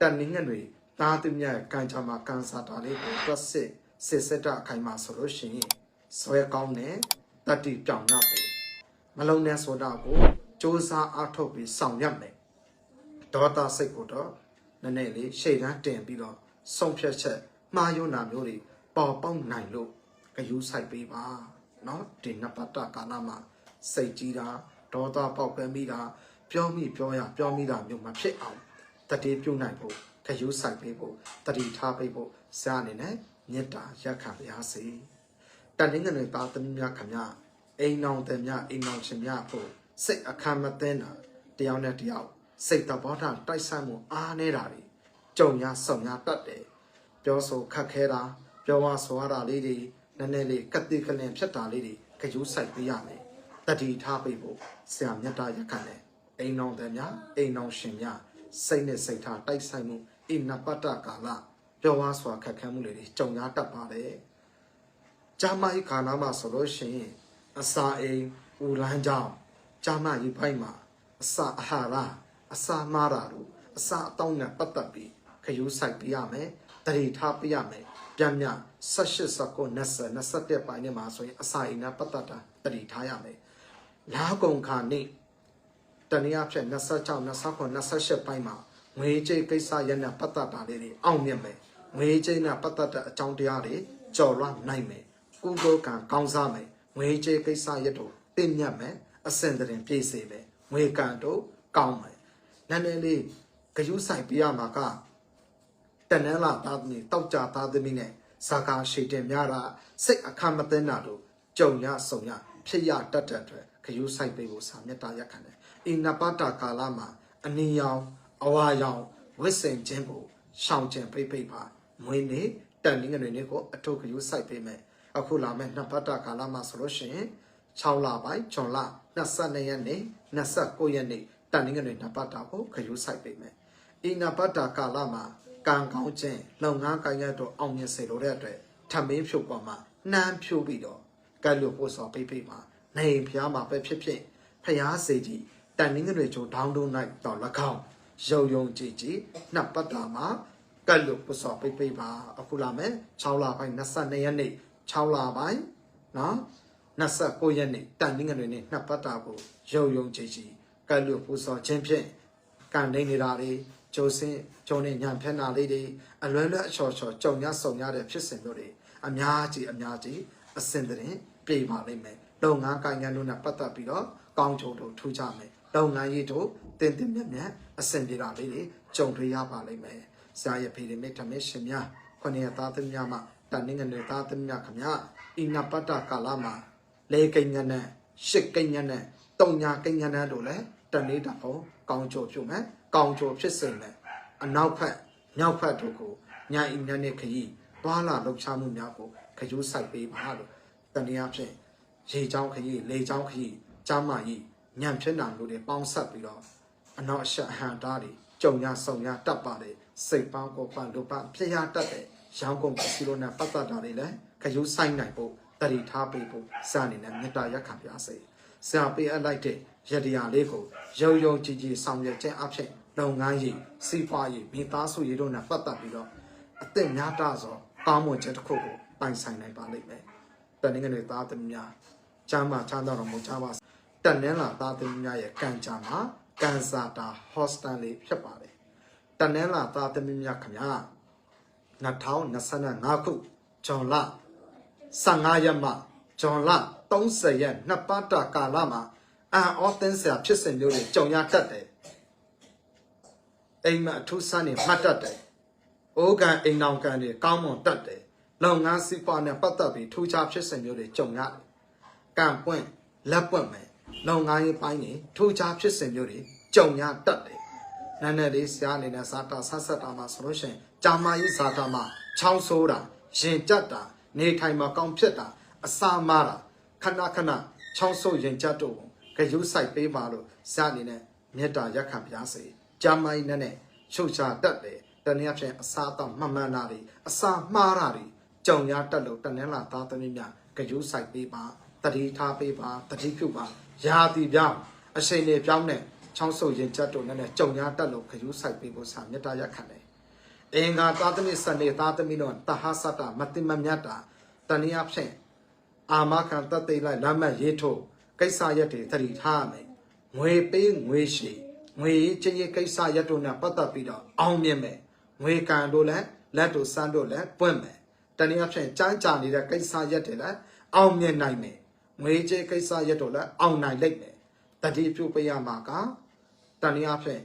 တန်နင်းငယ်တွေသားသူမြတ်ကံကြမှာကံစားတာလေးကိုတွတ်စစ်စစ်စစ်တအခိုင်မှာဆိုလို့ရှိရင်ဆွဲကောင်းတဲ့တတိပြောင်ရပဲမလုံးနဲ့ဆိုတာကိုစ조사အားထုတ်ပြီးဆောင်ရွက်မယ်ဒေါသစိတ်ကိုတော့နည်းနည်းလေးရှေ့တန်းတင်ပြီးတော့ဆုံးဖြတ်ချက်မှားယွန်းတာမျိုးတွေပေါ်ပေါက်နိုင်လို့ဂယူးဆိုင်ပေးပါเนาะဒီနပတ္တကာလမှာစိတ်ကြီးတာဒေါသပေါက်ကွဲမိတာပြောမိပြောရပြောမိတာမျိုးမဖြစ်အောင် တတိပြုတ်နိုင်ဖို့ဂယူးဆိုင်ပေးဖို့တတိထားပေးဖို့စအနေနဲ့မေတ္တာရက်ခံပါရစေတန်ငင်ငယ်သားသမီးများခမအိမ်အောင်တယ်များအိမ်အောင်ရှင်များဖို့စိတ်အခမ်းမသိတာတယောက်နဲ့တယောက်စိတ်တဘောထားတိုက်ဆိုင်မှုအားနေတာတွေကြုံရဆုံရတတ်တယ်ပြောဆိုခက်ခဲတာပြောဝဆိုရတာလေးတွေနည်းနည်းလေးကတိကလင်ဖြစ်တာလေးတွေခရူးဆိုင်ပေးရမယ်တတိထားပေးဖို့ဆရာမြတ်တာရက်ခံတယ်အိမ်အောင်တယ်များအိမ်အောင်ရှင်များ စိတ်နဲ့စိတ်ထားတိုက်ဆိုင်မှုအိနပတ္တကာလပြောဝဆိုခက်ခဲမှုတွေကြုံရတတ်ပါတယ်ဂျာမိုက်ခါနာမှာဆိုလို့ရှိရင်အစာအိမ်ဦးလန်းကြောင်းဂျာမကြီးဖိုက်မှာအစာအာဟာရအစာမားတာတို့အစာအတောင်းနဲ့ပတ်သက်ပြီးခရူးဆိုင်ပေးရမယ်တတိထားပေးရမယ်ပြန်မြ18စကော20 21ပိုင်းနဲ့မှာဆိုရင်အစာအိမ်နဲ့ပတ်သက်တာတတိထားရမယ်လာကုံခါနေ့ တနည်းအားဖြင့်26 29 28ပိုင်းမှာငွေကြေးကိစ္စရနဲ့ပတ်သက်တာလေးတွေအောင်မြင်မယ်ငွေကြေးနဲ့ပတ်သက်တဲ့အကြောင်းတရားတွေကြော်လွှမ်းနိုင်မယ်ကုသိုလ်ကံကောင်းစားမယ်ငွေကြေးကိစ္စရတို့တင့်မြတ်မယ်အစင်တရင်ပြည့်စေမယ်ငွေကံတို့ကောင်းမယ်နည်းနည်းလေးဂယုဆိုင်ပြရမှာကတနန်းလာသားသမီးတောက်ကြသားသမီးနဲ့ဇာကာရှိတင်များတာစိတ်အခမသိန်းတာတို့ကြုံရဆုံရဖြစ်ရတတ်တဲ့အတွက်ဂယုဆိုင်ပေးဖို့စာမေတ္တာရက်ခံတယ် အိနပတာကာလမှာအနည်းရောင်အဝါရောင်ဝိစင်ခြင်းကိုရှောင်ကျင်ပိတ်ပိတ်ပါမွေးနေတန်လင်းငွေတွေကိုအထုဂယုဆိုင်ပေးမယ်အခုလာမဲ့နှစ်ပတ်တာကာလမှာဆိုလို့ရှိရင်6လပိုင်းဂျွန်လ22ရက်နေ့29ရက်နေ့တန်လင်းငွေနှစ်ပတ်တာကိုဂယုဆိုင်ပေးမယ်အိနပတာကာလမှာကံကောင်းခြင်းလုံငန်းကိုင်းရတော့အောင်မြင်စေလိုတဲ့အတွက်ထမင်းဖြုတ်ပေါ်မှာနှမ်းဖြုတ်ပြီးတော့ကဲလို့ပို့စော်ပိတ်ပိတ်မှာနေဖျားမှာပဲဖြစ်ဖြစ်ဖျားစေကြီး တန်နင်းငွေချိုဒေါင်းတုံးလိုက်တော့၎င်းရုံယုံကြည်ကြည်နှစ်ပတ်တာမှာကဲလို့ပို့စော်ပိတ်ပိတ်ပါအခုလာမယ်6လပိုင်း22ရက်နေ့6လပိုင်းနော်29ရက်နေ့တန်နင်းငွေနေ့နှစ်ပတ်တာကိုရုံယုံကြည်ကြည်ကဲလို့ပို့စော်ခြင်းဖြင့်ကန်နေနေတာတွေကျိုးစင်းကျုံနေညံဖက်နာလေးတွေအလွယ်လွယ်အချော်ချော်ကြုံရဆုံရတဲ့ဖြစ်စဉ်မျိုးတွေအများကြီးအများကြီးအစင်တဲ့ပြေပါလိမ့်မယ်လုပ်ငန်းကိုင်ငန်းတို့နဲ့ပတ်သက်ပြီးတော့ကောင်းချုံတို့ထူကြမယ် လုပ်ငန်းရေးတို့တင်တင်မြတ်မြတ်အစင်ပြေတာလေးတွေကြုံတွေ့ရပါလိမ့်မယ်ဆရာရဲ့ဖေဒီမိတ်ထမင်းရှင်များခொနည်းသားသမီးများမှတန်နေငနေသားသမီးများခမညာဣနပတ္တကာလမှာလေကိညာနဲ့ရှစ်ကိညာနဲ့တုံညာကိညာနဲ့တို့လည်းတနေ့တောင်ကောင်းချိုပြုမယ်ကောင်းချိုဖြစ်စေမယ်အနောက်ဖက်မြောက်ဖက်တို့ကိုညာဣညာနဲ့ခရီးသွားလာလှုပ်ရှားမှုများကိုခရူးဆိုင်ပေးပါလို့တနည်းအားဖြင့်ရေချောင်းခရီးလေချောင်းခရီးကျမ်းမာကြီး ညံဖြစ်နာလို့တွေပေါင်းဆက်ပြီးတော့အနောက်အရှက်ဟန်တားတွေကြုံရဆုံရတတ်ပါတယ်စိတ်ပေါင်းကိုပန်လို့ပါဖြစ်ရတတ်တယ်ရောင်းကုန်ပစ္စည်းလို့နဲ့ပတ်သက်တာတွေလည်းခရူးဆိုင်နိုင်ဖို့တတိထားပေးဖို့စအနေနဲ့မေတ္တာရက်ခံပြစေဆရာပေးအပ်လိုက်တဲ့ရတရားလေးကိုရုံရုံကြည်ကြည်ဆောင်ရွက်ခြင်းအဖြစ်လုပ်ငန်းရေးစီးပွားရေးမိသားစုရေးတို့နဲ့ပတ်သက်ပြီးတော့အသက်များတာဆိုကောင်းမွန်ချက်တစ်ခုကိုပိုင်ဆိုင်နိုင်ပါလိမ့်မယ်တနင်္ဂနွေသားသမီးများကျမ်းမာချမ်းသာတော်မူကြပါ စေတနင်္လာသားသမီးများရဲ့ကံကြမ်းမှာကန်စာတာဟော့စတန်လေးဖြစ်ပါတယ်တနင်္လာသားသမီးများခင်ဗျာ2025ခုဂျွန်လ15ရက်မှဂျွန်လ30ရက်နှစ်ပတ်တာကာလမှာအန်အောသင်းဆရာဖြစ်စဉ်မျိုးတွေကြုံရတတ်တယ်အိမ်မအထူးဆန်းနေမှတ်တတ်တယ်အိုးကန်အိမ်နောင်ကန်တွေကောင်းမွန်တတ်တယ်လုပ်ငန်းစီးပွားနဲ့ပတ်သက်ပြီးထူးခြားဖြစ်စဉ်မျိုးတွေကြုံရတယ်ကံပွင့်လက်ပွင့်မယ် လုပ်ငန်းရေးပိုင်းတွေထူးခြားဖြစ်စဉ်မျိုးတွေကြုံရတတ်တယ်နည်းနည်းလေးဆရာအနေနဲ့ဇာတာဆက်ဆက်တာမှာဆိုလို့ရှိရင်ဂျာမာရေးဇာတာမှာချောင်းဆိုးတာရင်ကြက်တာနေထိုင်မှာကောင်းဖြစ်တာအစာမားတာခဏခဏချောင်းဆိုးရင်ကြက်တို့ဂယုဆိုင်ပေးပါလို့ဇာအနေနဲ့မေတ္တာရက်ခံပြစေဂျာမာရေးနဲ့နဲ့ရှုပ်ချတတ်တယ်တနည်းအားဖြင့်အစာတော့မှန်မှန်တာတွေအစာမှားတာတွေကြုံရတတ်လို့တနင်္လာသားသမီးများဂယုဆိုင်ပေးပါတတိထားပေးပါတတိပြုပါ ရာတီပြောင်းအချိန်တွေပြောင်းတဲ့ချောင်းဆုပ်ရင်ကြက်တို့နဲ့နဲ့ကြုံရတတ်လို့ဂယုဆိုင်ပေးဖို့စာမေတ္တာရက်ခံတယ်အင်္ဂါသာသမီစနေသာသမီတော့တဟသတ္တမတိမမြတ်တာတဏှာဖြင့်အာမခံတတ်သိလိုက်လမ်းမရေးထုတ်ကိစ္စရက်တွေသတိထားရမယ်ငွေပေးငွေရှိငွေရေးချင်းရေးကိစ္စရက်တို့နဲ့ပတ်သက်ပြီးတော့အောင်မြင်မယ်ငွေကန်တို့လည်းလက်တို့စမ်းတို့လည်းပွင့်မယ်တဏှာဖြင့်ကြမ်းကြာနေတဲ့ကိစ္စရက်တွေလည်းအောင်မြင်နိုင်မယ် ငွေကြေးကိစ္စရက်တို့လည်းအောင်နိုင်လိမ့်မယ်တတိပြုတ်ပေးရမှာကတဏှာဖြင့်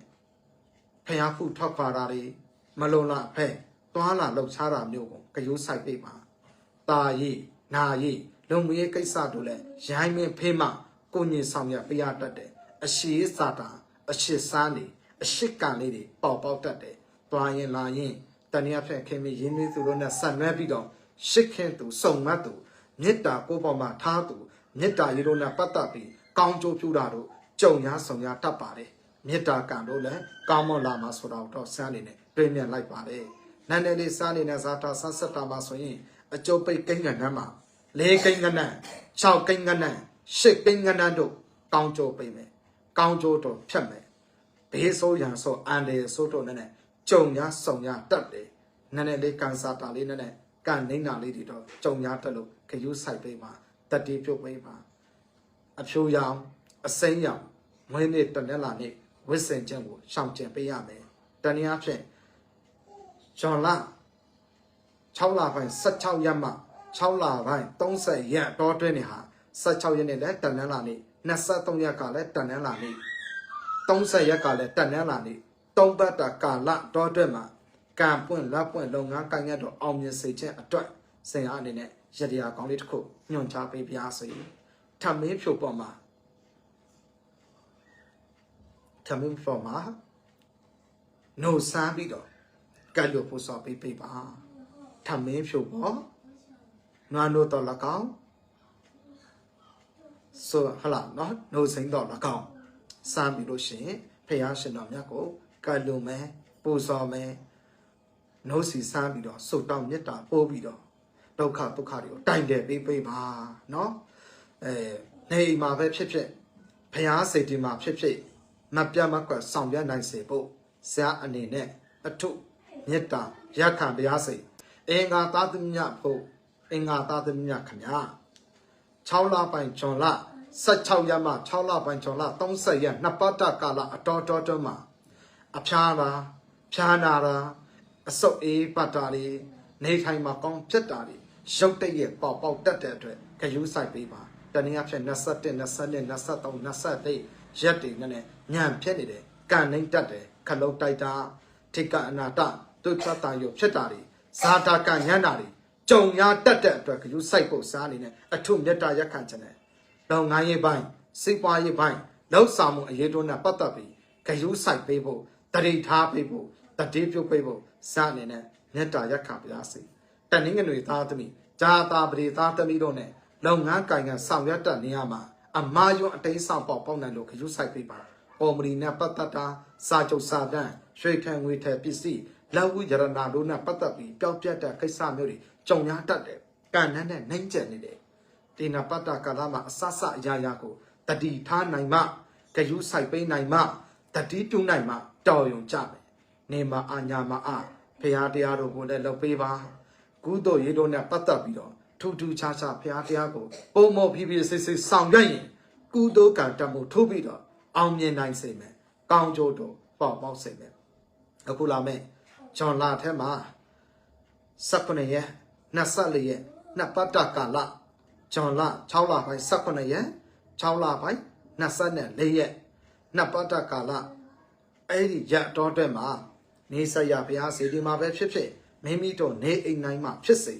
ဖျားဖူထောက်ပါတာတွေမလုံလဖဲ့သွားလာလှုပ်ရှားတာမျိုးကိုကြိုးဆိုင်ပေးပါ။ตาရီနာရီလုံမရေးကိစ္စတို့လည်းရိုင်းမင်းဖေးမှကိုညင်ဆောင်ရပေးရတတ်တယ်။အရှိစာတာအရှိစားနေအရှိကံလေးတွေပေါက်ပေါက်တတ်တယ်။သွားရင်လာရင်တဏှာဖက်ခင်မရင်းနှီးသူတို့နဲ့ဆက်နွယ်ပြီးတော့ရှစ်ခင်သူစုံမတ်သူမေတ္တာကိုပေါ်မှာထားသူ မေတ္တာရီတို့နဲ့ပတ်သက်ပြီးကောင်းကျိုးပြုတာတို့ကြုံရဆောင်ရတတ်ပါတယ်။မေတ္တာကံတို့လည်းကောင်းမွန်လာမှာဆိုတော့တော့စမ်းနေနဲ့ပြည့်မြတ်လိုက်ပါလေနန်းနယ်လေးစားနေတဲ့ဇာတာဆန်းဆက်တာမှာဆိုရင်အကျုပ်ပိတ်ကိန်းကဏ္ဍမှာ၄ကိန်းကဏ္ဍ၆ကိန်းကဏ္ဍ၈ကိန်းကဏ္ဍတို့ကောင်းကျိုးပိတ်မယ်ကောင်းကျိုးတို့ဖြတ်မယ်ဘေးဆိုးရန်ဆိုအန်လေဆိုးတို့နဲ့ကြုံရဆုံရတတ်တယ်နန်းနယ်လေးကန်စာတာလေးနဲ့ကန်နေတာလေးတွေတော့ကြုံရတတ်လို့ခရူးဆိုင်ပေးပါ တတိပြုတ်ပေးပါအဖြိုရောင်အစိမ်းရောင်မွေးနေ့တနက်လာနေ့ဝစ်စင်ချက်ကိုရှောင်ကျင်ပေးရမယ်တနည်းအားဖြင့်ဂျွန်လာ6လပိုင်း16ရက်မှ6လပိုင်း30ရက်တော့တွင်းနေဟာ16ရက်နေ့လည်းတနက်လာနေ့23ရက်ကလည်းတနက်လာနေ့30ရက်ကလည်းတနက်လာနေ့သုံးပတ်တာကာလတော့တွင်းမှာကံပွင့်လက်ပွင့်လုပ်ငန်းကိုင်ရတော့အောင်မြင်စေခြင်းအတွက်စင်အားအနေနဲ့ရတရားကောင်းလေးတစ်ခု ညွှန်ကြားပေးပါစေထမင်းဖြိုပေါ်မှာ coming from မှာ no စမ်းပြီးတော့ကတ်လို့ပို့စော်ပေးပေးပါထမင်းဖြုတ်ပေါ့နွားနို့တော့၎င်းဆိုဟလာနော် no စိမ့်တော့၎င်းစမ်းပြီးလို့ရှိရင်ဖះရှင်တော်မြတ်ကိုကတ်လို့မယ်ပို့စော်မယ် no စီစမ်းပြီးတော့စုတ်တောင်းမြတ်တာပို့ပြီးတော့ ဒုက္ခဒုက္ခတွေကိုတိုင်တယ်ပေးပေးပါနော်အဲနေအိမ်မှာပဲဖြစ်ဖြစ်ဖះစိတ်ဒီမှာဖြစ်ဖြစ်မပြတ်မကွက်ဆောင်ပြနိုင်စေဖို့ဆရာအနေနဲ့အထုမေတ္တာရခံတရားစိတ်အင်္ဂါသာသမညဖို့အင်္ဂါသာသမညခမညာ6လပိုင်းဂျွန်လ16ရက်မှ6လပိုင်းဂျွန်လ30ရက်နှစ်ပတ်တကာလအတော်တော်တော်မှာအဖျားတာဖျားနာတာအစုပ်အေးပတ်တာတွေနေထိုင်မှာကောင်းဖြစ်တာတွေ ရုပ်တရက်ပေါက်ပေါက်တက်တဲ့အတွက်ဂယုဆိုင်ပေးပါတနည်းအားဖြင့်21 22 23 24ရက်တွေနဲ့ညံဖြစ်နေတယ်ကန်နှိမ့်တက်တယ်ခလုတ်တိုက်တာထိကအနာတဒုက္ခတာယုဖြစ်တာတွေဇာတာကညံ့တာတွေကြုံရတက်တဲ့အတွက်ဂယုစိုက်ဖို့စားနေတယ်အထုမေတ္တာရက်ခံခြင်းနဲ့လောင်ငန်းရေးပိုင်းစိတ်ပွားရေးပိုင်းလောက်ဆောင်မှုအရေးတို့နဲ့ပတ်သက်ပြီးဂယုစိုက်ပေးဖို့တရိထားပေးဖို့တတိပြုတ်ပေးဖို့စားနေတယ်မေတ္တာရက်ခံပါစေ တနင်္ဂနွေသားသမီးဂျာတာပရိသားသမီးတို့နဲ့လုပ်ငန်းကိုင်ကဆောင်ရွက်တဲ့နေရာမှာအမာယွန်းအတိတ်ဆောင်ပေါက်ပေါက်နိုင်လို့ဂယုစိုက်ပေးပါပေါ်မလီနဲ့ပတ်သက်တာစာချုပ်စာတမ်းရွှေထံငွေထည်ပစ္စည်းလက်ဝိရဏတို့နဲ့ပတ်သက်ပြီးပျောက်ပြတ်တဲ့ကိစ္စမျိုးတွေကြုံရတတ်တယ်ကံနဲ့နဲ့နှိမ့်ကျက်နေတယ်ဒီနာပတ္တကာလမှာအဆဆအရာရာကိုတတိထားနိုင်မှဂယုစိုက်ပေးနိုင်မှတတိတူးနိုင်မှတော်ယုံကြမယ်နေမအာညာမအဖရာတရားတို့ကိုလည်းလုပ်ပေးပါ ကုသိုလ်ရေးတို့နဲ့ပတ်သက်ပြီးတော့ထူးထူးခြားခြားဖရာတရားကိုပုံမောဖြည်းဖြည်းစစ်စစ်ဆောင်ရွက်ရင်ကုသိုလ်ကံတမှုထိုးပြီးတော့အောင်မြင်နိုင်စေမယ်ကောင်းကျိုးတို့ပေါ့ပေါက်စေမယ်အခုလာမယ်ဂျွန်လာထဲမှာ18ရက်24ရက်နှစ်ပတ်တကာလဂျွန်လာ6လပိုင်း18ရက်6လပိုင်း24ရက်နှစ်ပတ်တကာလအဲ့ဒီရက်တော်တဲ့မှာနေဆက်ရဘုရားစေဒီမှာပဲဖြစ်ဖြစ် မိမိတို့နေအိမ်တိုင်းမှာဖြစ်စေ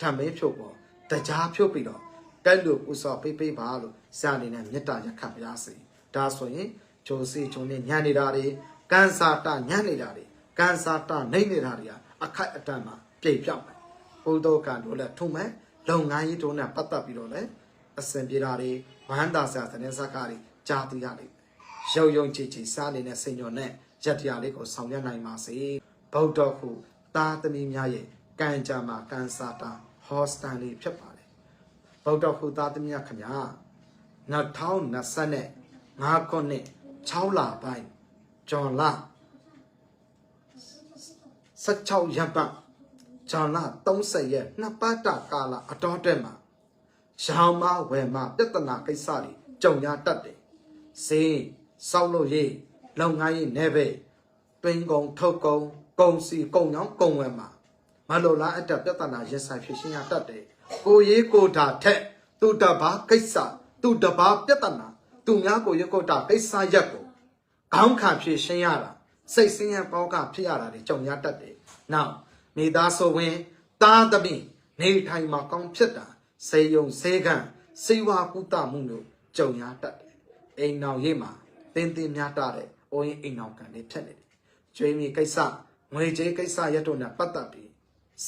ဓမ္မင်းဖြုတ်ပေါ်တရားဖြုတ်ပြီးတော့တက်လို့ပူစော်ပေးပေးပါလို့စာအနေနဲ့မေတ္တာရက်ခံပါရစေဒါဆိုရင်ဂျိုစီဂျုံနဲ့ညံနေတာတွေကန်စာတာညံနေတာတွေကန်စာတာနှိမ့်နေတာတွေအခိုက်အတန့်မှာပြိတ်ပြောက်မယ်ဘုဒ္ဓကံတို့လည်းထုံမဲ့လုပ်ငန်းရေးတို့နဲ့ပတ်သက်ပြီးတော့လည်းအစဉ်ပြေတာတွေဝမ်းသာစရာသတင်းစကားတွေကြားသိရလိမ့်မယ်ရုံရုံချီချီစားနေတဲ့စိတ်ညွန်နဲ့ရက်တရားလေးကိုဆောင်ရွက်နိုင်ပါစေဗုဒ္ဓခု သားသမီးများရဲ့ကံကြမ္မာကန်စာတာဟောစတန်လေးဖြစ်ပါတယ်ဗုဒ္ဓခုသားသမီးများခင်ဗျာ2020နဲ့5ခုနှစ်6လပိုင်းဂျွန်လ16ရပ်ပတ်ဇွန်လ30ရက်နှစ်ပတ်တာကာလအတော်တက်မှာရောင်မဝယ်မပြဿနာကိစ္စတွေကြုံရတတ်တယ်ဈေးစောက်လို့ရေးလုပ်ငန်းရေးနေပဲတွင်းကုံထုတ်ကုံ ကုံစီကုံရောင်းကုံဝယ်မှာမလိုလားအတက်ပြဿနာရင်ဆိုင်ဖြစ်ရှင်းရတတ်တယ်ကိုရေးကိုတာထက်သူတဘာကိစ္စသူတဘာပြဿနာသူများကိုရကိုတာကိစ္စရက်ကိုခေါင်းခံဖြစ်ရှင်းရတာစိတ်ဆင်းရဲပေါကဖြစ်ရတာတွေကြုံရတတ်တယ်။နောက်မိသားစုဝင်သားသမီးနေထိုင်မှာကောင်းဖြစ်တာစေယုံစေကံစေဝါကုသမှုမျိုးကြုံရတတ်တယ်။အိမ်တော်ရေးမှာတင်းတင်းများတာတဲ့အိုးရင်အိမ်တော်ကံတွေဖြစ်နေတယ်။ကျွေးမြေကိစ္စ ငွေကြေးကိစ္စရတော့နဲ့ပတ်သက်ပြီး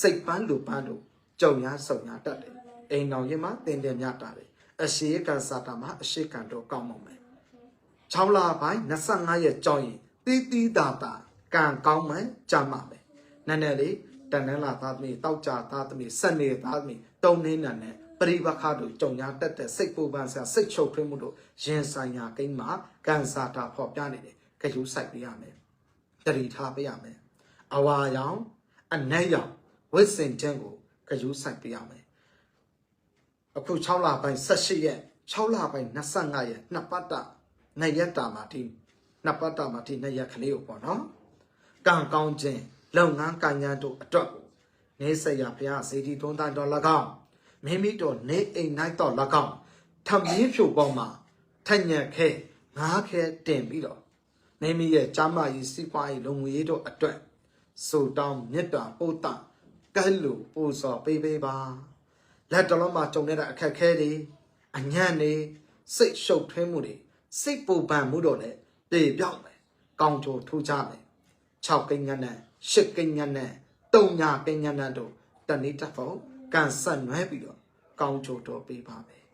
စိတ်ပန်းလူပန်းတို့ကြုံရဆုံရတတ်တယ်။အိမ်တော်ရေးမှာတင်းတင်းများတာတယ်။အရှိကံစာတာမှာအရှိကံတော့ကောင်းမွန်မယ်။6လပိုင်း25ရက်ကြောင်းရင်တီးတီးတာတာကံကောင်းမှန်ကြမှာပဲနည်းနည်းလေးတန်နန်းလာသားသမီးတောက်ကြသားသမီးဆက်နေသားသမီးတုံနေနန်းနဲ့ပရိပခါတို့ကြုံရတတ်တဲ့စိတ်ပူပန်ဆရာစိတ်ချုပ်ထွေးမှုတို့ရင်ဆိုင်ရာကိန်းမှာကံစားတာဖော်ပြနေတယ်ခရူးဆိုင်ပေးရမယ်တတိထားပေးရမယ် အဝါရောင်အနက်ရောင်ဝိစင်ချင်းကိုခရူးဆိုင်ပေးရမယ်အခု6လပိုင်း18ရက်6လပိုင်း25ရက်နှစ်ပတ်တာနှစ်ရက်တာမှာဒီနှစ်ပတ်တာမှာဒီနှစ်ရက်ကလေးကိုပေါ့နော်ကံကောင်းခြင်းလုပ်ငန်းကံညာတို့အတွက်ကိုနေဆက်ရဘုရားစေတီသွန်းတန်းတော်၎င်းမိမိတို့နေအိမ်၌တော်၎င်းထမင်းဖြူပေါင်းမှာထညက်ခဲငါးခဲတင်ပြီးတော့မိမိရဲ့ကျမ်းမာရေးစီးပွားရေးလုံငွေရေးတို့အတွက် စူတောင်းမေတ္တာပို့တာကဲလို့ပို့စော်ပေးပေးပါလက်တော်လုံးမှာကြုံနေတဲ့အခက်အခဲတွေအညံ့တွေစိတ်ရှုပ်ထွေးမှုတွေစိတ်ပူပန်မှုတော့လည်းပြေပြောက်မယ်ကောင်းချိုထူးခြားမယ်6ကိန်းငန်းနဲ့8ကိန်းငန်းနဲ့3ညာကိန်းငန်းနဲ့တို့တနေ့တစ်ဖို့ကန်ဆက်နွဲပြီးတော့ကောင်းချိုတော့ပေးပါမယ်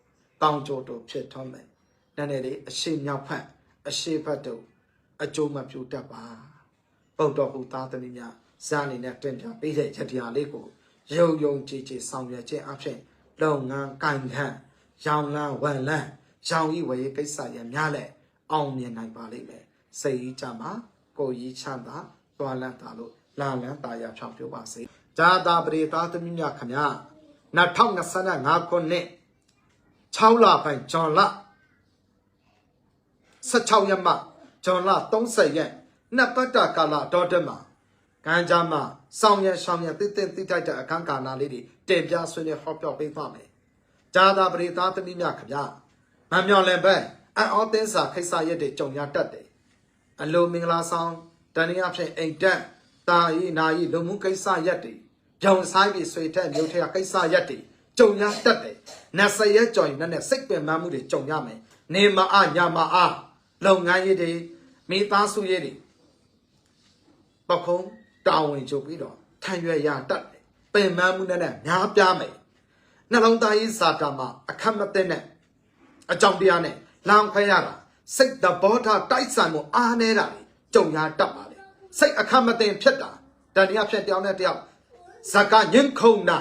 ကောင်းချိုတော့ဖြစ်ထွန်းမယ်နည်းနည်းလေးအရှိမြောက်ဖက်အရှိဖက်တို့အကျိုးမပြုတတ်ပါ ပုတ်တော်ဟူသားသမီးများဇာအနေနဲ့တင်ပြပေးတဲ့ရတရားလေးကိုရုံယုံကြည်ကြည်ဆောင်ရွက်ခြင်းအဖြစ်လုပ်ငန်းကံခန့်ရောင်လန်းဝန်လန်းရောင်ဤဝေကိစ္စရများလဲအောင်မြင်နိုင်ပါလိမ့်မယ်စိတ်ကြီးကြမှာကိုယ်ကြီးချမ်းသာတွာလန်းတာလို့လာလန်းတာရဖြောင်းပြပါစေဇာတာပရိသတ်သမီးများခမညာ2025ခုနှစ်6လပိုင်းဇွန်လ16ရက်မှဇွန်လ30ရက် နှစ်ပတ်တာကာလတော်တက်မှာကံကြမ်းမှာစောင်းရဆောင်ရတိတိတိတိုက်တဲ့အခန်းကာလလေးတွေတင်ပြဆွေးနွေးဟောပြောပေးပါမယ်။ဂျာသာပရိသတ်သမီးများခင်ဗျာမမျော်လင့်ပဲအန်အောသင်းစာခိစ္စရက်တွေကြုံရတတ်တယ်။အလိုမင်္ဂလာဆောင်တန်ရအဖြစ်အိမ်တက်တာဤနာဤလူမှုကိစ္စရက်တွေကြောင်ဆိုင်ပြီးဆွေထက်မြို့ထက်ကကိစ္စရက်တွေကြုံရတတ်တယ်။နတ်စရက်ကြော်ရင်နဲ့စိတ်ပင်ပန်းမှုတွေကြုံရမယ်။နေမအညမအားလုပ်ငန်းရေးတွေမိသားစုရေးတွေ ပခုံးတာဝန်ချုပ်ပြီးတော့ထံရွက်ရတတ်တယ်ပင်မမှုနဲ့နဲ့များပြားမယ်နှလုံးသားရေးစာတာမှာအခက်မသိနဲ့အကြောင်းတရားနဲ့လောင်ခွဲရတာစိတ်တဘောထားတိုက်ဆိုင်မှုအားနေတာတွေကြုံရတတ်ပါလေစိတ်အခက်မသိဖြစ်တာတန်တရားဖြစ်တယောက်နဲ့တယောက်ဇကညင်ခုံနာ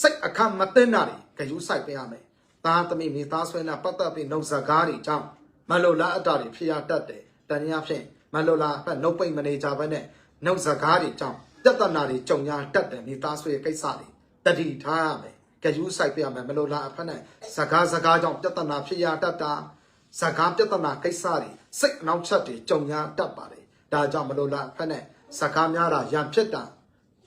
စိတ်အခက်မသိနာတွေဂယုစိုက်ပေးရမယ်သားသမီးမိသားဆွေနဲ့ပတ်သက်ပြီးနှုတ်ဇကားတွေကြောင့်မလိုလားအပ်တာတွေဖြစ်ရတတ်တယ်တန်တရားဖြစ် မလိုလားဖက်နှုတ်ပိတ်မနေကြဘဲနဲ့နှုတ်စကားတွေကြောင့်ပြဿနာတွေကြုံရတတ်တယ်မိသားစုရဲ့ကိစ္စတွေတတိထားရမယ်ကြယူဆိုင်ပြရမယ်မလို့လားအဖက်နဲ့စကားစကားကြောင့်ပြဿနာဖြစ်ရတတ်တာစကားပြဿနာကိစ္စတွေစိတ်အနှောင့်အယှက်တွေကြုံရတတ်ပါတယ်ဒါကြောင့်မလို့လားအဖက်နဲ့စကားများတာရံဖြစ်တာ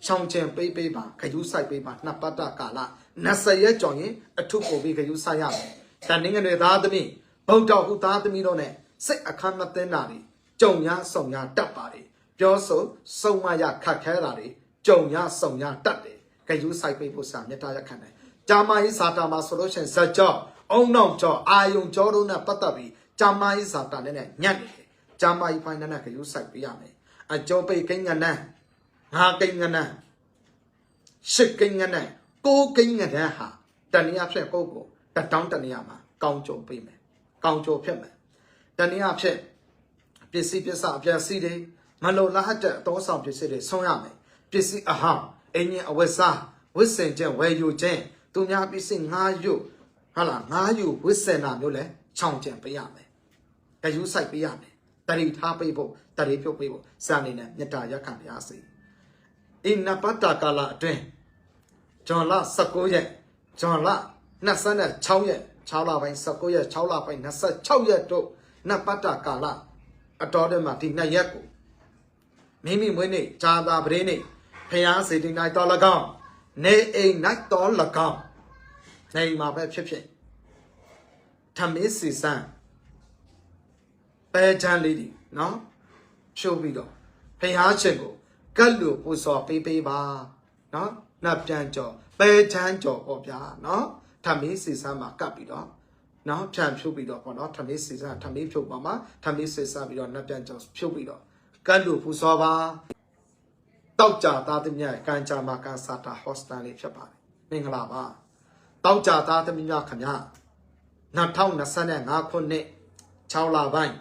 ချောင်းကျင်ပေးပေးပါခယူဆိုင်ပေးပါနှစ်ပတ်တာကာလ20ရက်ကြောင်ရင်အထုပို့ပြီးခယူဆိုင်ရမယ်တန်ငယ်တွေသားသမီးဗုဒ္ဓဟူသားသမီးတို့ ਨੇ စိတ်အခမ်းမသိတာတွေ ကြုံရဆောင်ရတတ်ပါတယ်ပြောဆိုစုံမရခတ်ခဲတာတွေကြုံရစုံရတတ်တယ်။ကြယူဆိုင်ပိတ်ဖို့စာမေတ္တာရခံတယ်။ဂျာမာယီစာတာမှာဆိုလို့ရှိရင်ဇက်ကြောအုံနောက်ကြောအာယုံကြောတို့နဲ့ပတ်သက်ပြီးဂျာမာယီစာတာနဲ့ညံ့နေတယ်။ဂျာမာယီဖိုင်နဲ့ကြယူဆိုင်ပေးရမယ်။အကျော်ပိတ်ကိန်းငနန်းငါကိန်းငနန်းရှစ်ကိန်းငနန်းကိုကိန်းငနန်းဟာတဏှာဖြစ်ကိုကိုတတောင်းတဏှာမှာကောင်းကြုံပေးမယ်။ကောင်းကြုံဖြစ်မယ်။တဏှာဖြစ် ပစ္စည်းပစ္စအပြည့်စီတွေမလုံလားတဲ့အသောဆောင်ပစ္စည်းတွေဆုံးရမယ်ပစ္စည်းအဟောင်းအင်းရင်အဝတ်စားဝစ်စင်ခြင်းဝယ်ယူခြင်းသူများပစ္စည်းငားယူဟာလားငားယူဝစ်စင်တာမျိုးလဲခြောင်ကျင်ပေးရမယ်ကယူဆိုင်ပေးရမယ်တတိထားပေးဖို့တတိပြုတ်ပေးဖို့စံနေနဲ့မေတ္တာရက်ခံပါစေအိနပတ္တကာလအတွင်းဂျွန်လ19ရက်ဂျွန်လ26ရက်6လပိုင်း19ရက်6လပိုင်း26ရက်တို့နပတ္တကာလ အတော်တည်းမှာဒီနှစ်ရက်ကိုမိမိမွေးနေ့ဂျာတာပရိနေ့ဖျားစေတီနိုင်တော်၎င်းနေအိမ်နိုင်တော်၎င်းနေမှာပဲဖြစ်ဖြစ်ထမင်းစီစံပဲချမ်းလေးဒီနော်ဖြုတ်ပြီးတော့ဖျားရှင်ကိုကတ်လူပူစော်ပေးပေးပါနော်နှပ်ပြန်ကြော်ပဲချမ်းကြော်ပေါ့ဗျာနော်ထမင်းစီစံမှာကတ်ပြီးတော့ နော်ဖြန့်ဖြုတ်ပြီးတော့ပေါ့နော်ထမင်းစီစံထမင်းဖြုတ်ပါမှာထမင်းစီစံပြီးတော့နှပ်ပြန်ကြော်ဖြုတ်ပြီးတော့ကတ်လူပူစော်ပါတောက်ကြသားသမီးရဲ့ကံကြမှာကန်စာတာဟော့စတန်လေးဖြစ်ပါတယ်မင်္ဂလာပါတောက်ကြသားသမီးများခင်ဗျာ2025ခုနှစ်6လပိုင်း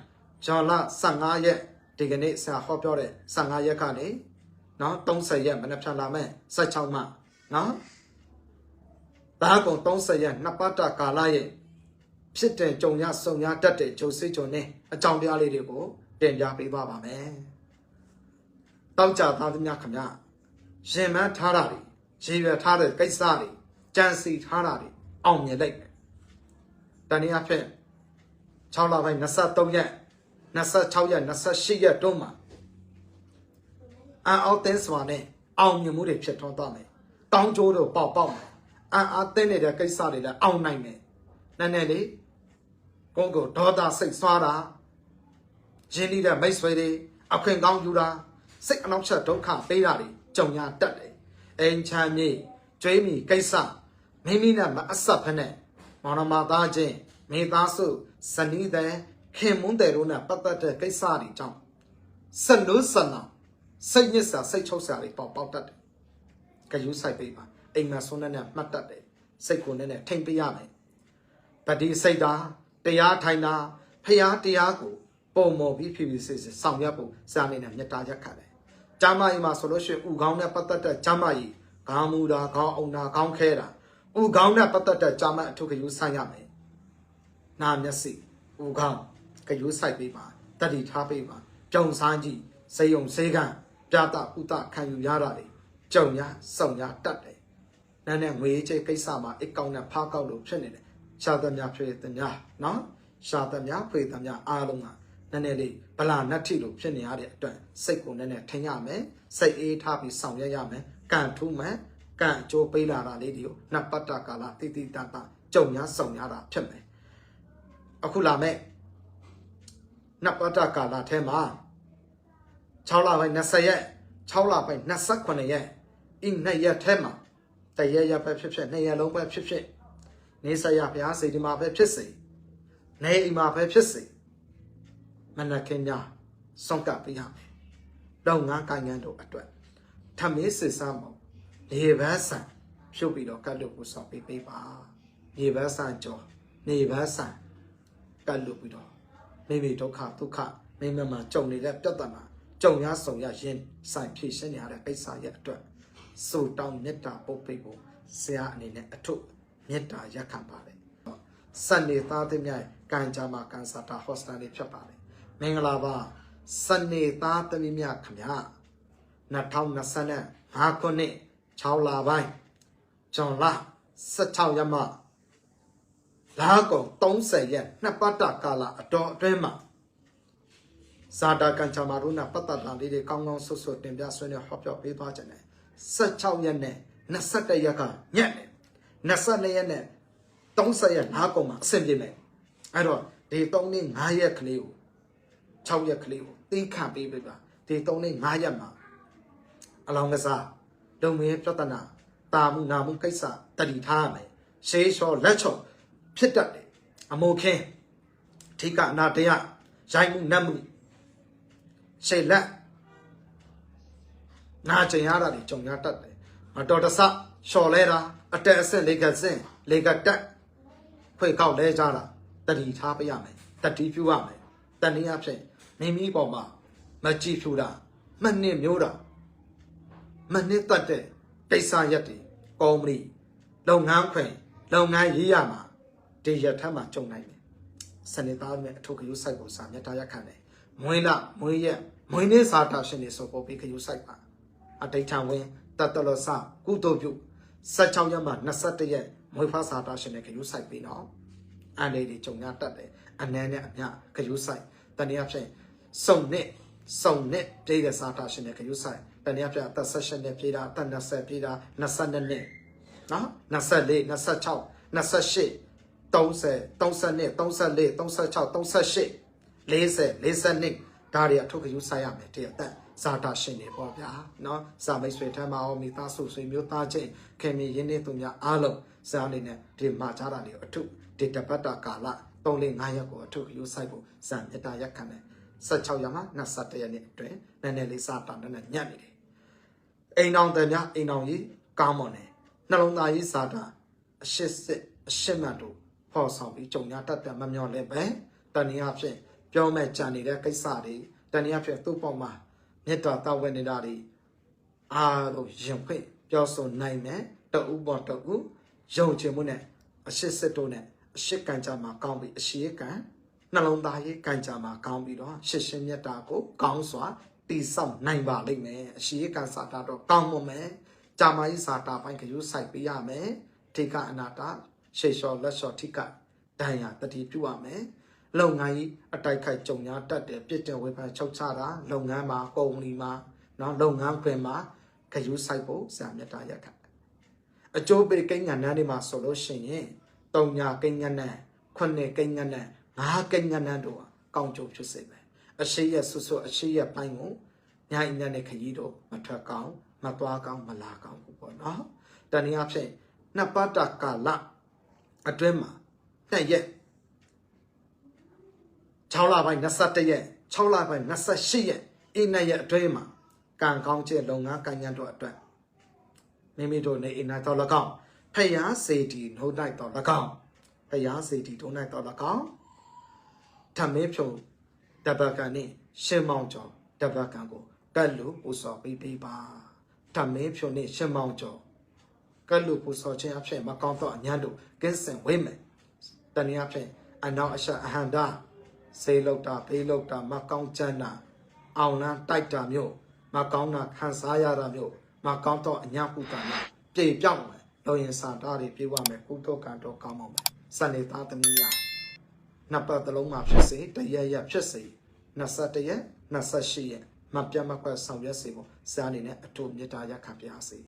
ဇွန်လ15ရက်ဒီကနေ့ဆရာဟောပြောတဲ့15ရက်ကနေနော်30ရက်မနေ့ဖြန်လာမဲ့16မှနော်ဒါကုံ30ရက်နှစ်ပတ်တာကာလရဲ့ ဖြစ်တဲ့ကြုံရဆုံရတတ်တဲ့ဂျိုစစ်ဂျုံနဲ့အကြောင်းတရားလေးတွေကိုတင်ပြပေးပါပါမယ်တောက်ကြသားသမီးခင်ဗျရင်မထားတာတွေရေရွယ်ထားတဲ့ကိစ္စတွေကြံစီထားတာတွေအောင်မြင်လိုက်မယ်တနည်းအားဖြင့်6လပိုင်း23ရက်26ရက်28ရက်တုန်းမှာအန်အောက်တင်းစွာနဲ့အောင်မြင်မှုတွေဖြစ်ထွန်းသွားမယ်။တောင်းကြိုးတို့ပေါက်ပေါက်မယ်။အန်အားတင်းနေတဲ့ကိစ္စတွေလည်းအောင်နိုင်မယ်။နည်းနည်းလေး ကိုယ့်ကိုယ်ဒေါသစိတ်ဆွားတာရင်းနှီးတဲ့မိတ်ဆွေတွေအခွင့်ကောင်းယူတာစိတ်အနှောက်အယှက်ဒုက္ခပေးတာတွေကြုံရတတ်တယ်။အိမ်ချမ်းမြေကျွေးမိကိစ္စမိမိနဲ့မအဆက်ဖက်နဲ့မောင်နှမသားချင်းမိသားစုဇနီးတဲ့ခင်မွန်းတဲ့တို့နဲ့ပတ်သက်တဲ့ကိစ္စတွေကြောင့်ဆက်လို့ဆက်နာစိတ်ညစ်စာစိတ်ချုပ်စာတွေပေါက်ပေါက်တတ်တယ်။ကြယူဆိုင်ပေးပါအိမ်မှာဆုံးတဲ့နဲ့မှတ်တတ်တယ်စိတ်ကိုနဲ့နဲ့ထိမ့်ပေးရမယ်။ဗတိစိတ်သာ တရားထိုင်တာဖျားတရားကိုပုံမော်ပြီးဖြစ်ဖြစ်စစ်စစ်ဆောင်ရွက်ဖို့စာနေနဲ့မေတ္တာရက်ခတ်တယ်။ကျမ်းမာရေးမှာဆိုလို့ရှိရင်ဥကောင်းနဲ့ပတ်သက်တဲ့ကျမ်းမာရေးခေါင်းမူတာခေါင်းအောင်တာခေါင်းခဲတာဥကောင်းနဲ့ပတ်သက်တဲ့ကျမ်းမာအထုကယူဆိုင်ရမယ်။နာမျက်စိဥကောင်းကယူဆိုင်ပေးပါတတိထားပေးပါကြောင်စားကြည့်စေယုံစေကံပြတာဥတခံယူရတာလေကြုံရစုံရတတ်တယ်။နာနဲ့ငွေကြေးကိစ္စမှာအကောင့်နဲ့ဖားကောက်လို့ဖြစ်နေတယ်။ ရှာသမျှဖွေသမျှနော်ရှာသမျှဖွေသမျှအားလုံးကနည်းနည်းလေးဗလာနတ်ထိလို့ဖြစ်နေရတဲ့အတွက်စိတ်ကိုနည်းနည်းထင်ရမယ်။စိတ်အေးထားပြီးဆောင်ရွက်ရမယ်။ကံထူးမယ်။ကံအကျိုးပေးလာတာလေးတွေကိုနတ်ပတ္တကာလတိတိတတကြုံရစုံရတာဖြစ်မယ်။အခုလာမဲ့နတ်ပတ္တကာလထဲမှာ6လပိုင်း20ရက်6လပိုင်း28ရက်ဤနှစ်ရက်ထဲမှာတရက်ရက်ပဲဖြစ်ဖြစ်နှစ်ရက်လုံးပဲဖြစ်ဖြစ် နေဆရာဘုရားစိတ်ဒီမှာပဲဖြစ်စေနေအိမ်မှာပဲဖြစ်စေမနခင်ညာစောင့်ကပ်ပေးရမယ်တော့ငါကိုင်ငန်းတို့အတွက်ထမင်းစစ်စားမောနေပန်းဆန်ဖြုတ်ပြီးတော့ကတ်လို့ကိုစောင့်ပေးပေးပါနေပန်းဆန်ကြောနေပန်းဆန်ကတ်လို့ပြီးတော့မိမိဒုက္ခဒုက္ခမိမမှာကြုံနေတဲ့ပြဿနာကြုံရဆုံရရင်ဆိုင်ဖြည့်ရှင်းနေရတဲ့ကိစ္စရဲ့အတွက်စုတောင်းမေတ္တာပုတ်ပိတ်ဖို့ဆရာအနေနဲ့အထု မေတ္တာရက်ခံပါတယ်စနေသားသမီးရဲ့ကံကြမှာကန်စာတာဟော့စတန်လေးဖြစ်ပါတယ်မင်္ဂလာပါစနေသားသမီးများခင်ဗျာ2025ခုနှစ်6လပိုင်းဇွန်လ16ရက်မှလာကုန်30ရက်နှစ်ပတ်တာကာလအတော်အတွင်းမှာဇာတာကန်ချာမာရုနာပတ်သက်တာလေးတွေကောင်းကောင်းဆွတ်ဆွတ်တင်ပြဆွေးနွေးဟောပြောပေးသွားကြတယ်16ရက်နဲ့21ရက်ကညက်တယ် 22ရက်နဲ့30ရက်နားကုန်မှာအဆင်ပြေမယ်အဲ့တော့ဒီ3နေ့5ရက်ကလေးကို6ရက်ကလေးကိုသိခံပေးပေးပါဒီ3နေ့5ရက်မှာအလောင်းကစားလုံမင်းပြဿနာတာမှုနာမှုကိစ္စတတိထားရမယ်ရှေးလျှော်လက်ချော်ဖြစ်တတ်တယ်အမိုခင်းထိကအနာတရားရိုက်မှုနတ်မှုရှေ့လက်နာကျင်ရတာတွေကြုံရတတ်တယ်မတော်တဆလျှော်လဲတာ အတက်အဆင့်လေးကစင်လေးကတက်ဖွေကောက်လဲကြတာတတိထားပေးရမယ်တတိပြုရမယ်တနည်းအားဖြင့်မိမိပေါ်မှာမကြည့်ဖြူတာမနှစ်မျိုးတာမနှစ်တတ်တဲ့ကိစ္စရက်တွေကောမလီလုပ်ငန်းခွင်လုပ်ငန်းရေးရမှာဒီရထမ်းမှာကြုံနိုင်တယ်စနေသားနဲ့အထုပ်ကယူဆိုင်ပုံစာမြတ်တာရက်ခံတယ်မွေးလမွေးရက်မွေးနေ့စာတာရှင်တွေဆိုပေါ်ပြီးခယူဆိုင်ပါအဋိဋ္ဌံဝင်တတ္တလစကုသိုလ်ပြု 16ရက်မှ21ရက်မွေးဖွားစာတာရှင်နဲ့ခရူးဆိုင်ပြီးတော့အန်လေးတွေကြုံရတတ်တယ်အနည်းနဲ့အမျှခရူးဆိုင်တနည်းအားဖြင့်စုံနဲ့စုံနဲ့ပြည်တဲ့စာတာရှင်နဲ့ခရူးဆိုင်တနည်းအားဖြင့်အသက်16နဲ့ပြည်တာအသက်20ပြည်တာ22နှစ်နော်24 26 28 30 32 34 36 38 40 42ဒါတွေအထုပ်ခယူဆိုင်ရမယ်တရသက် စာတာရှင်နေပေါ့ဗျာနော်စာမိတ်ဆွေထမ်းပါအောင်မိသားစုဆွေမျိုးသားချင်းခင်မင်ရင်းနှီးသူများအားလုံးစာအနေနဲ့ဒီမှာကြားတာတွေကိုအထုဒီတပတ်တာကာလ3-5ရက်ကိုအထုယူဆိုင်ဖို့စံမြတ်တာရက်ခံတယ်16ရက်မှ21ရက်နေ့အတွင်းနည်းနည်းလေးစာတာနည်းနည်းညံ့နေတယ်အိမ်တော်တယ်များအိမ်တော်ကြီးကောင်းမွန်တယ်နှလုံးသားကြီးစာတာအရှစ်စစ်အရှစ်မှတ်တို့ဖော်ဆောင်ပြီးကြုံရတတ်တယ်မမျော်လင့်ပဲတဏှာဖြင့်ပြောမဲ့ကြံနေတဲ့ကိစ္စတွေတဏှာဖြင့်သူ့ပုံမှာ မေတ္တာတောင်းဝဲနေတာတွေအားလုံးရင်ဖွင့်ပြောဆိုနိုင်မယ်တအူပေါ်တအူယုံချင်မှုနဲ့အရှိစစ်တို့နဲ့အရှိကံကြမှာကောင်းပြီးအရှိကံနှလုံးသားရေးကံကြမှာကောင်းပြီးတော့ရှစ်ရှင်မြတ်တာကိုကောင်းစွာတည်ဆောက်နိုင်ပါလိမ့်မယ်အရှိကံစာတာတော့ကောင်းမွန်မယ်ဂျာမာကြီးစာတာပိုင်းကယူဆိုင်ပေးရမယ်ထေကအနာတာရှေလျှော်လက်လျှော်ထိကဒဏ်ရာတတိပြုရမယ် လုပ်ငန်းကြီးအတိုက်ခိုက်ကြုံများတတ်တယ်ပြစ်တင်ဝေဖန်ချုပ်ချတာလုပ်ငန်းမှာကုမ္ပဏီမှာနော်လုပ်ငန်းခွင်မှာခယူဆိုင်ဖို့ဆရာမြတ်တာရက်ခအကျိုးပေးကိန်းငံနှန်းတွေမှာဆိုလို့ရှိရင်တုံညာကိန်းငံနှန်းခုနှစ်ကိန်းငံနှန်းငါးကိန်းငံနှန်းတို့ကောင်းကျိုးဖြစ်စေမယ်အရှိရဆွဆွအရှိရပိုင်းကိုညာအညံ့တဲ့ခရီးတို့မထွက်ကောင်းမသွားကောင်းမလာကောင်းဘူးပေါ့နော်တနည်းအားဖြင့်နှစ်ပတ်တာကာလအတွင်းမှာနှစ်ရက် 6လပိုင်း21ရက်6လပိုင်း28ရက်အိနှစ်ရက်အတွင်းမှာကံကောင်းခြင်းလုပ်ငန်းကံဉဏ်တို့အတွက်မိမိတို့နေအိနာတော်၎င်းဖယားစေတီနှုတ်တိုက်တော်၎င်းဖယားစေတီနှုတ်တိုက်တော်၎င်းဓမင်းဖြုံတပတ်ကန်နဲ့ရှင်းမောင်းကျော်တပတ်ကန်ကိုကတ်လို့ပူစော်ပေးပေးပါဓမင်းဖြုံနဲ့ရှင်းမောင်းကျော်ကတ်လို့ပူစော်ခြင်းအဖြစ်မကောင်းသောအညာတို့ကင်းစင်ဝိမယ်တနည်းအားဖြင့်အနောက်အရှအဟန္တာ စေလောက်တာဖေးလောက်တာမကောင်းချမ်းတာအောင်လန်းတိုက်တာမျိုးမကောင်းတာခံစားရတာမျိုးမကောင်းတော့အညာကုတာမျိုးပြေပြောင်းမယ်လောရင်စာတာတွေပြေဝမယ်ကုတော့ကံတော့ကောင်းပါမယ်စနေသားသမီးရနှစ်ပတ်သလုံးမှာဖြစ်စေတရက်ရက်ဖြစ်စေ21ရက်28ရက်မပြတ်မကွက်ဆောင်ရွက်စေဖို့စာအနေနဲ့အထူးမေတ္တာရက်ခံပါစေ